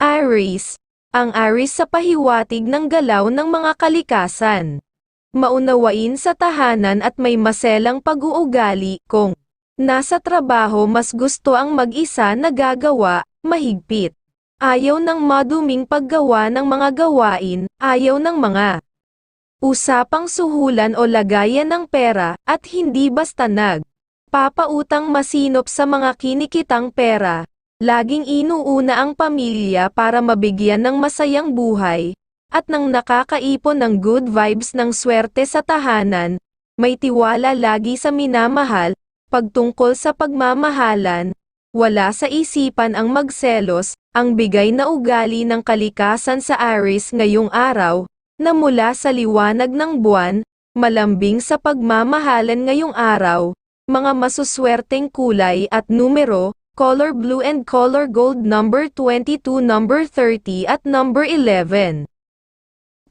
Aries, ang Aries sa pahiwatig ng galaw ng mga kalikasan. Maunawain sa tahanan at may maselang pag-uugali kung nasa trabaho mas gusto ang mag-isa na gagawa, mahigpit. Ayaw ng maduming paggawa ng mga gawain, ayaw ng mga usapang suhulan o lagayan ng pera, at hindi basta nag papautang masinop sa mga kinikitang pera, laging inuuna ang pamilya para mabigyan ng masayang buhay, at nang nakakaipon ng good vibes ng swerte sa tahanan, may tiwala lagi sa minamahal, pagtungkol sa pagmamahalan, wala sa isipan ang magselos, ang bigay na ugali ng kalikasan sa Aries ngayong araw, na mula sa liwanag ng buwan, malambing sa pagmamahalan ngayong araw, mga masuswerteng kulay at numero, color blue and color gold number 22 number 30 at number 11.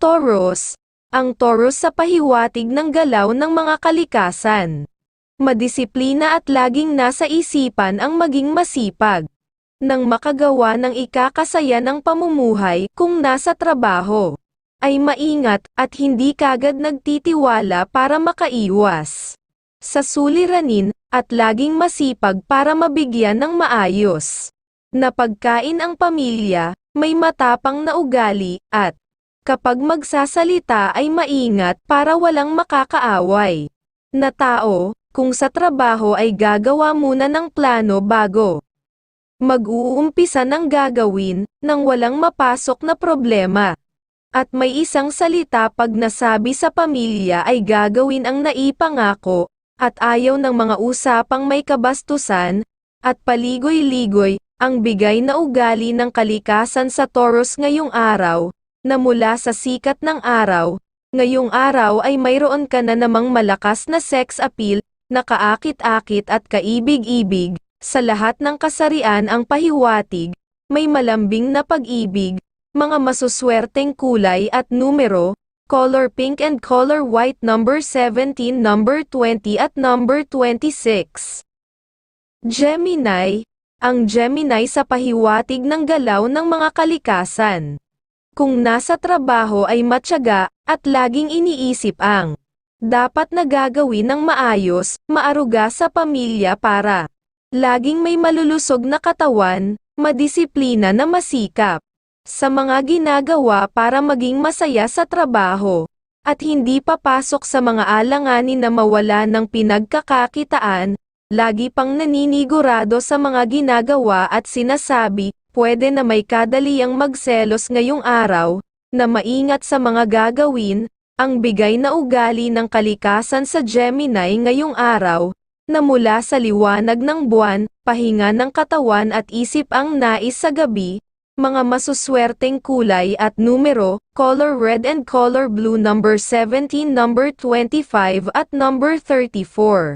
Taurus, ang Taurus sa pahiwatig ng galaw ng mga kalikasan. Madisiplina at laging nasa isipan ang maging masipag. Nang makagawa ng ikakasaya ng pamumuhay kung nasa trabaho, ay maingat at hindi kagad nagtitiwala para makaiwas sa suliranin, at laging masipag para mabigyan ng maayos na pagkain ang pamilya, may matapang na ugali, at kapag magsasalita ay maingat para walang makakaaway na tao, kung sa trabaho ay gagawa muna ng plano bago mag-uumpisa ng gagawin, nang walang mapasok na problema. At may isang salita pag nasabi sa pamilya ay gagawin ang naipangako, at ayaw ng mga usapang may kabastusan, at paligoy-ligoy, ang bigay na ugali ng kalikasan sa Taurus ngayong araw, na mula sa sikat ng araw, ngayong araw ay mayroon ka na namang malakas na sex appeal, na kaakit-akit at kaibig-ibig, sa lahat ng kasarian ang pahiwatig, may malambing na pag-ibig, mga masuswerteng kulay at numero, color pink and color white number 17 number 20 at number 26. Gemini, ang Gemini sa pahiwatig ng galaw ng mga kalikasan. Kung nasa trabaho ay matyaga, at laging iniisip ang dapat na gagawin ng maayos, maaruga sa pamilya para laging may malulusog na katawan, madisiplina na masikap sa mga ginagawa para maging masaya sa trabaho, at hindi papasok sa mga alanganin na mawala ng pinagkakakitaan, lagi pang naninigurado sa mga ginagawa at sinasabi, pwede na may kadaliang magselos ngayong araw, na maingat sa mga gagawin, ang bigay na ugali ng kalikasan sa Gemini ngayong araw, na mula sa liwanag ng buwan, pahinga ng katawan at isip ang nais sa gabi, mga masuswerteng kulay at numero, color red and color blue number 17 number 25 at number 34.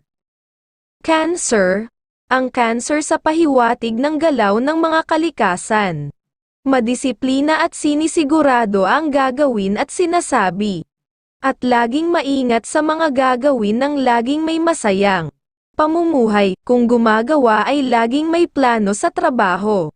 Cancer, ang cancer sa pahiwatig ng galaw ng mga kalikasan. Madisiplina at sinisigurado ang gagawin at sinasabi. At laging maingat sa mga gagawin ng laging may masayang pamumuhay, kung gumagawa ay laging may plano sa trabaho.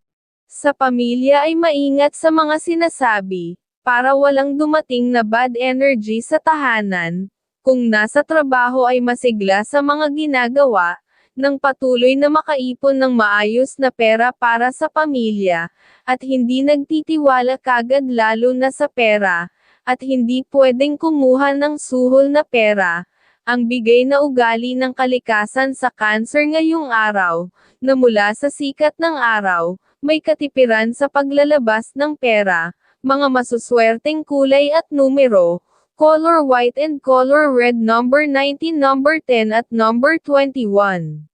Sa pamilya ay maingat sa mga sinasabi, para walang dumating na bad energy sa tahanan, kung nasa trabaho ay masigla sa mga ginagawa, nang patuloy na makaipon ng maayos na pera para sa pamilya, at hindi nagtitiwala kagad lalo na sa pera, at hindi pwedeng kumuha ng suhol na pera, ang bigay na ugali ng kalikasan sa cancer ngayong araw, na mula sa sikat ng araw, may katipiran sa paglalabas ng pera, mga masuswerteng kulay at numero, color white and color red number 19 number 10 at number 21.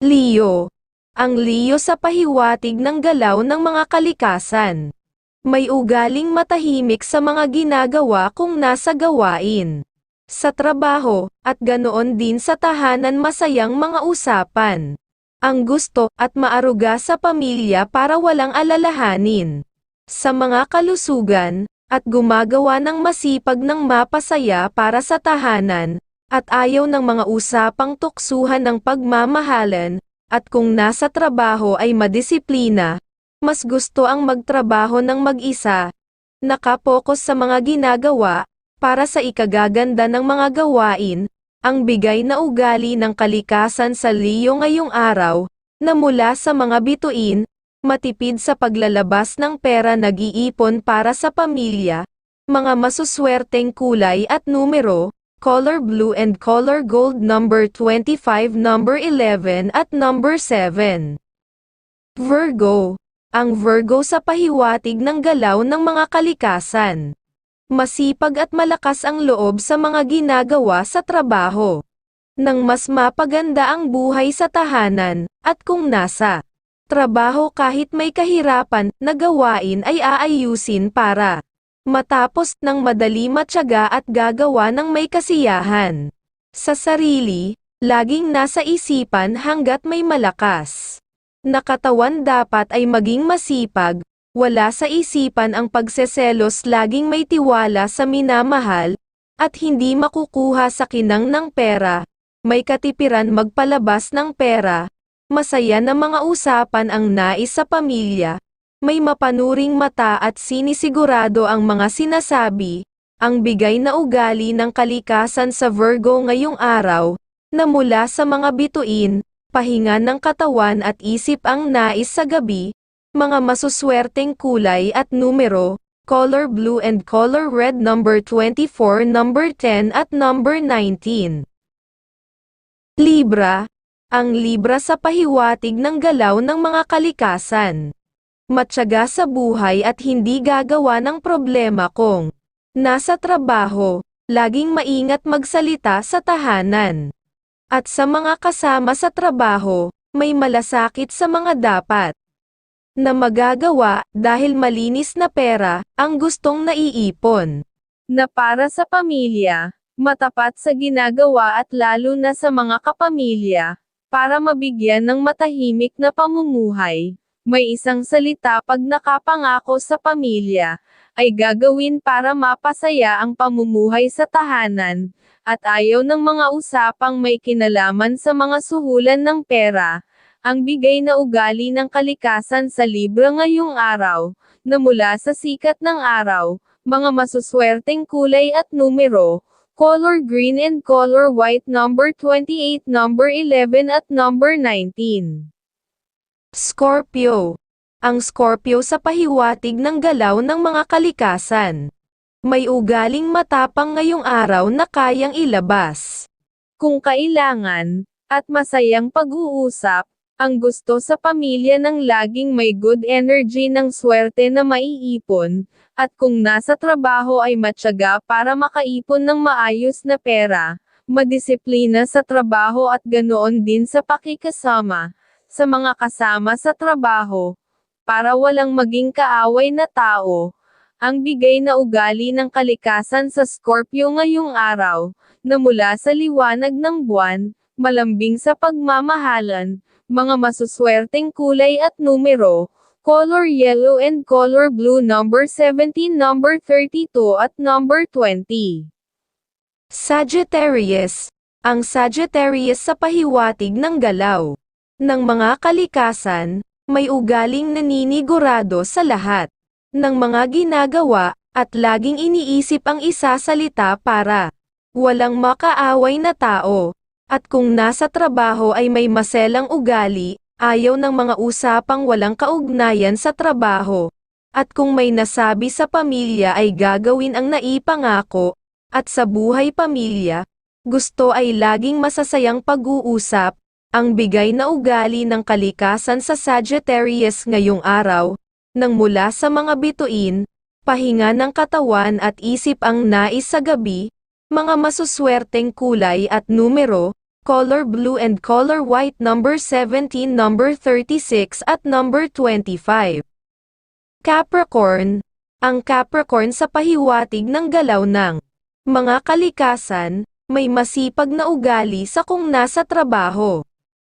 Leo. Ang Leo sa pahiwatig ng galaw ng mga kalikasan. May ugaling matahimik sa mga ginagawa kung nasa gawain. Sa trabaho, at ganoon din sa tahanan masayang mga usapan ang gusto at maaruga sa pamilya para walang alalahanin. Sa mga kalusugan, at gumagawa ng masipag ng mapasaya para sa tahanan, at ayaw ng mga usapang tuksuhan ng pagmamahalan, at kung nasa trabaho ay madisiplina, mas gusto ang magtrabaho ng mag-isa, nakapokus sa mga ginagawa, para sa ikagaganda ng mga gawain, ang bigay na ugali ng kalikasan sa Leo ngayong araw, na mula sa mga bituin, matipid sa paglalabas ng pera nag-iipon para sa pamilya, mga masuswerteng kulay at numero, color blue and color gold number 25 number 11 at number 7. Virgo. Ang Virgo sa pahiwatig ng galaw ng mga kalikasan. Masipag at malakas ang loob sa mga ginagawa sa trabaho. Nang mas mapaganda ang buhay sa tahanan, at kung nasa trabaho kahit may kahirapan na gawain ay aayusin para matapos ng madali matyaga at gagawa ng may kasiyahan. Sa sarili, laging nasa isipan hanggat may malakas. Nakatawan dapat ay maging masipag, wala sa isipan ang pagseselos laging may tiwala sa minamahal, at hindi makukuha sa kinang ng pera, may katipiran magpalabas ng pera, masaya na mga usapan ang nais sa pamilya, may mapanuring mata at sinisigurado ang mga sinasabi, ang bigay na ugali ng kalikasan sa Virgo ngayong araw, na mula sa mga bituin, pahinga ng katawan at isip ang nais sa gabi, mga masuswerteng kulay at numero, color blue and color red number 24 number 10 at number 19. Libra, ang Libra sa pahiwatig ng galaw ng mga kalikasan. Matyaga sa buhay at hindi gagawa ng problema kung nasa trabaho, laging maingat magsalita sa tahanan. At sa mga kasama sa trabaho, may malasakit sa mga dapat na magagawa dahil malinis na pera ang gustong naiipon. Na para sa pamilya, matapat sa ginagawa at lalo na sa mga kapamilya, para mabigyan ng matahimik na pamumuhay. May isang salita pag nakapangako sa pamilya, ay gagawin para mapasaya ang pamumuhay sa tahanan, at ayaw ng mga usapang may kinalaman sa mga suhulan ng pera, ang bigay na ugali ng kalikasan sa Libra ngayong araw, na mula sa sikat ng araw, mga masuswerteng kulay at numero, color green and color white number 28 number 11 at number 19. Scorpio. Ang Scorpio sa pahiwatig ng galaw ng mga kalikasan. May ugaling matapang ngayong araw na kayang ilabas. Kung kailangan, at masayang pag-uusap, ang gusto sa pamilya ng laging may good energy ng swerte na maiipon, at kung nasa trabaho ay matyaga para makaipon ng maayos na pera, madisiplina sa trabaho at ganoon din sa pakikasama, sa mga kasama sa trabaho, para walang maging kaaway na tao, ang bigay na ugali ng kalikasan sa Scorpio ngayong araw, na mula sa liwanag ng buwan, malambing sa pagmamahalan, mga masuswerteng kulay at numero, color yellow and color blue number 17 number 32 at number 20. Sagittarius, ang Sagittarius sa pahiwatig ng galaw. Ng mga kalikasan, may ugaling naninigurado sa lahat. Ng mga ginagawa, at laging iniisip ang isasalita para walang makaaway na tao, at kung nasa trabaho ay may maselang ugali, ayaw ng mga usapang walang kaugnayan sa trabaho. At kung may nasabi sa pamilya ay gagawin ang naipangako, at sa buhay pamilya, gusto ay laging masasayang pag-uusap, ang bigay na ugali ng kalikasan sa Sagittarius ngayong araw, nang mula sa mga bituin, pahinga ng katawan at isip ang nais sa gabi, mga masuswerteng kulay at numero, color blue and color white number 17 number 36 at number 25. Capricorn, ang Capricorn sa pahiwatig ng galaw ng mga kalikasan, may masipag na ugali sa kung nasa trabaho.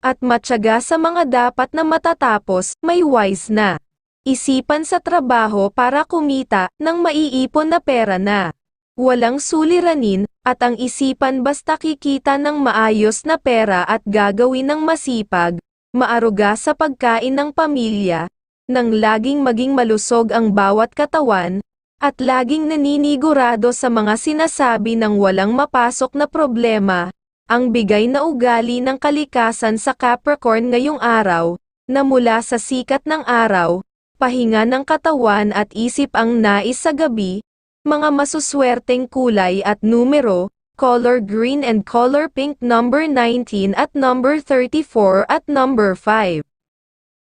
At matyaga sa mga dapat na matatapos, may wise na isipan sa trabaho para kumita ng maiipon na pera na walang suliranin, at ang isipan basta kikita ng maayos na pera at gagawin ng masipag, maaruga sa pagkain ng pamilya, nang laging maging malusog ang bawat katawan, at laging naninigurado sa mga sinasabi ng walang mapasok na problema, ang bigay na ugali ng kalikasan sa Capricorn ngayong araw, na mula sa sikat ng araw, pahinga ng katawan at isip ang nais sa gabi, mga masuswerteng kulay at numero, color green and color pink number 19 at number 34 at number 5.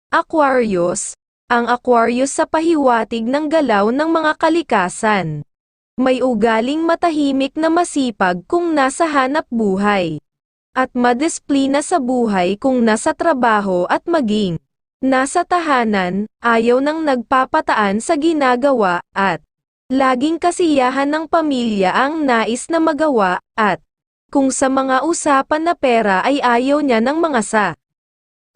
Aquarius, ang Aquarius sa pahiwatig ng galaw ng mga kalikasan. May ugaling matahimik na masipag kung nasa hanap buhay. At madisplina sa buhay kung nasa trabaho at maging nasa tahanan, ayaw nang nagpapataan sa ginagawa, at laging kasiyahan ng pamilya ang nais na magawa, at kung sa mga usapan na pera ay ayaw niya ng mga sa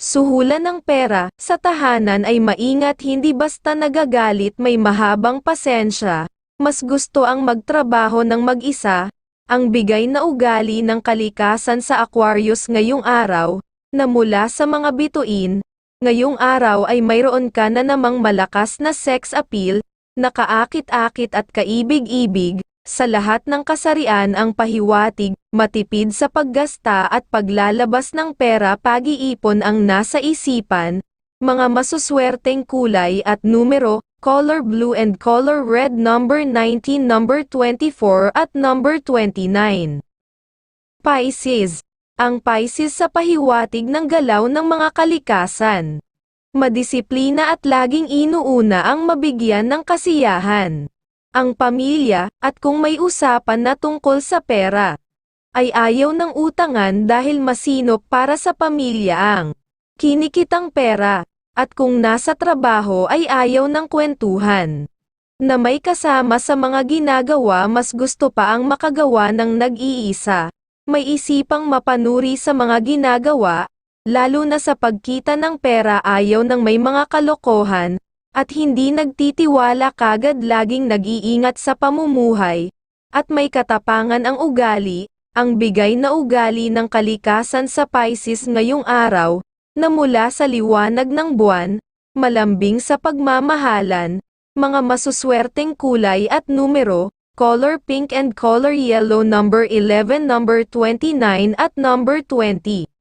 Suhulan ng pera, sa tahanan ay maingat hindi basta nagagalit may mahabang pasensya, mas gusto ang magtrabaho ng mag-isa, ang bigay na ugali ng kalikasan sa Aquarius ngayong araw, na mula sa mga bituin, ngayong araw ay mayroon ka na namang malakas na sex appeal, nakaakit-akit at kaibig-ibig, sa lahat ng kasarian ang pahiwatig, matipid sa paggasta at paglalabas ng pera pag-iipon ang nasa isipan, mga masuswerteng kulay at numero, color blue and color red number 19 number 24 at number 29. Pisces. Ang Pisces sa pahiwatig ng galaw ng mga kalikasan. Madisiplina at laging inuuna ang mabigyan ng kasiyahan ang pamilya, at kung may usapan na tungkol sa pera, ay ayaw ng utangan dahil masinop para sa pamilya ang kinikitang pera, at kung nasa trabaho ay ayaw ng kwentuhan. Na may kasama sa mga ginagawa mas gusto pa ang makagawa ng nag-iisa, may isipang mapanuri sa mga ginagawa, lalo na sa pagkita ng pera ayaw ng may mga kalokohan, at hindi nagtitiwala kagad laging nag-iingat sa pamumuhay, at may katapangan ang ugali, ang bigay na ugali ng kalikasan sa Pisces ngayong araw, na mula sa liwanag ng buwan, malambing sa pagmamahalan, mga masuswerteng kulay at numero, color pink and color yellow number 11 number 29 at number 20.